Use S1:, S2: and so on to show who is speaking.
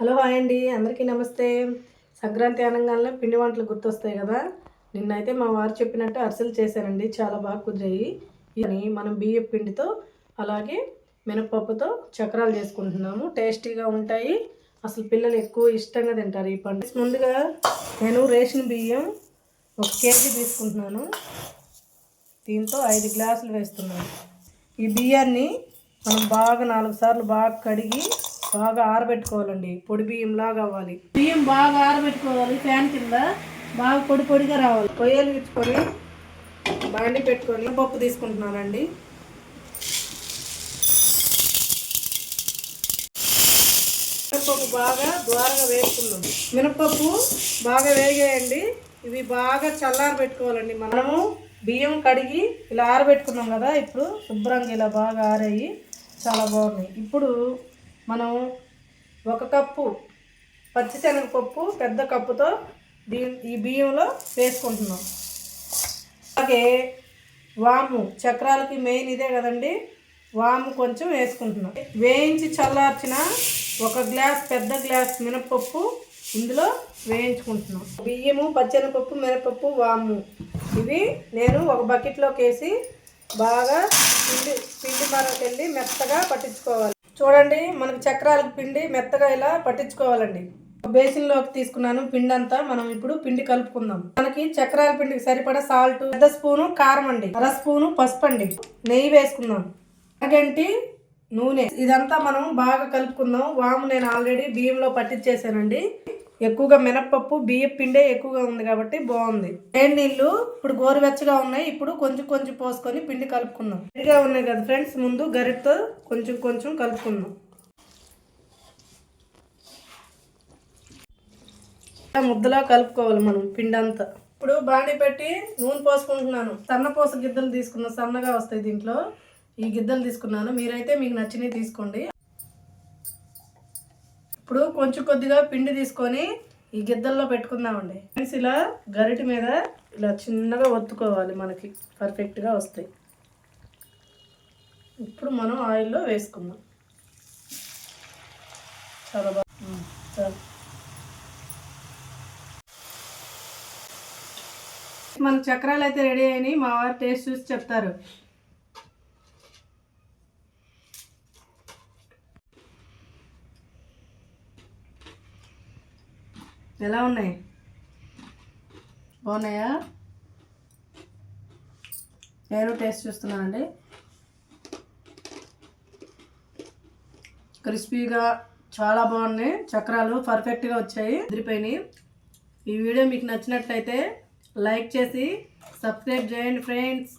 S1: Hello hi అండి అందరికీ నమస్తే. సంక్రాంతి అనగానే పిండి వంటలు గుర్తొస్తాయి కదా? నిన్నైతే మా వారు చెప్పినట్టు అరిసెలు చేశారండి చాలా బాగా కుదిరాయి. అని మనం బియ్యం పిండితో అలాగే మినపప్పుతో చక్రాలు చేసుకుంటున్నాము. టేస్టీగా ఉంటాయి. అసలు పిల్లలు ఎక్కువ ఇష్టంగా తింటారు ఈ పండుగ ముందుగా నేను రేషన్ బియ్యం ఒక కేజీ తీసుకుంటున్నాను. దీంతో ఐదు గ్లాసులు వేస్తున్నాను. ఈ బియ్యాన్ని మనం బాగా నాలుగు సార్లు బాగా కడిగి బాగా ఆరబెట్టుకోవాలండి. పొడి బియ్యం లాగా అవ్వాలి. బియ్యం బాగా ఆరబెట్టుకోవాలి ఫ్యాన్ కింద బాగా పొడి పొడిగా రావాలి. పొయ్యలు ఇచ్చుకొని బాండి పెట్టుకొని పప్పు తీసుకుంటున్నానండి. మినపప్పు బాగా ద్వారగా వేసుకున్నాం మినపప్పు బాగా వేగేయండి. ఇవి బాగా చల్లారి పెట్టుకోవాలండి. మనము బియ్యం కడిగి ఇలా ఆరబెట్టుకున్నాం కదా ఇప్పుడు శుభ్రంగా ఇలా బాగా ఆరాయి చాలా బాగున్నాయి. ఇప్పుడు మనం ఒక కప్పు పచ్చిశనగపప్పు పెద్ద కప్పుతో దీ ఈ బియ్యంలో వేసుకుంటున్నాం. అలాగే వాము చక్రాలకి మెయిన్ ఇదే కదండి. వాము కొంచెం వేసుకుంటున్నాం. వేయించి చల్లార్చిన ఒక గ్లాస్ పెద్ద గ్లాస్ మినపప్పు ఇందులో వేయించుకుంటున్నాం. బియ్యము పచ్చెనపప్పు మినపప్పు వాము ఇవి నేను ఒక బకెట్లోకి వేసి బాగా పిండి పిండి మరొకెళ్ళి మెత్తగా పట్టించుకోవాలి. చూడండి మనకి చక్రాలకు పిండి మెత్తగా ఇలా పట్టించుకోవాలండి. బేసిన్లోకి తీసుకున్నాను పిండి అంతా మనం ఇప్పుడు పిండి కలుపుకుందాం. మనకి చక్రాల పిండికి సరిపడా సాల్ట్ పెద్ద స్పూను కారం అండి అర స్పూను పసుపు అండి. నెయ్యి వేసుకుందాం. అరగంటి నూనె. ఇదంతా మనం బాగా కలుపుకుందాం. వాము నేను ఆల్రెడీ బియ్యంలో పట్టించేసానండి. ఎక్కువగా మినప్పప్పు బియ్యం పిండే ఎక్కువగా ఉంది కాబట్టి బాగుంది. వేడి నీళ్ళు? ఇప్పుడు గోరువెచ్చగా ఉన్నాయి. ఇప్పుడు కొంచెం కొంచెం పోసుకొని పిండి కలుపుకుందాం. వేడిగా ఉన్నాయి కదా ఫ్రెండ్స్? ముందు గరిటతో కొంచెం కొంచెం కలుపుకుందాం. ముద్దలా కలుపుకోవాలి మనం పిండి అంతా ఇప్పుడు బాండి పెట్టి నూనె పోసుకుంటున్నాను. సన్నపోస గిద్దలు తీసుకున్నాను సన్నగా వస్తాయి దీంట్లో. ఈ గిద్దలు తీసుకున్నాను. మీరైతే మీకు నచ్చినవి తీసుకోండి. ఇప్పుడు కొంచెం కొద్దిగా పిండి తీసుకొని ఈ గిద్దల్లో పెట్టుకుందామండి. ఫ్రెండ్స్ ఇలా గరిటి మీద ఇలా చిన్నగా ఒత్తుకోవాలి మనకి. పర్ఫెక్ట్గా వస్తాయి. ఇప్పుడు మనం ఆయిల్లో వేసుకుందాం. చాలా బాగా మన చక్రాలు అయితే రెడీ అయినాయి. మా వారు టేస్ట్ చూసి చెప్తారు. ఎలా ఉన్నాయి? బాగున్నాయా? నేను టేస్ట్ చూస్తున్నానండి క్రిస్పీగా చాలా బాగున్నాయి. చక్రాలు పర్ఫెక్ట్గా వచ్చాయి. ఎదిరిపోయినాయి ఈ వీడియో మీకు నచ్చినట్లయితే లైక్ చేసి సబ్స్క్రైబ్ చేయండి ఫ్రెండ్స్.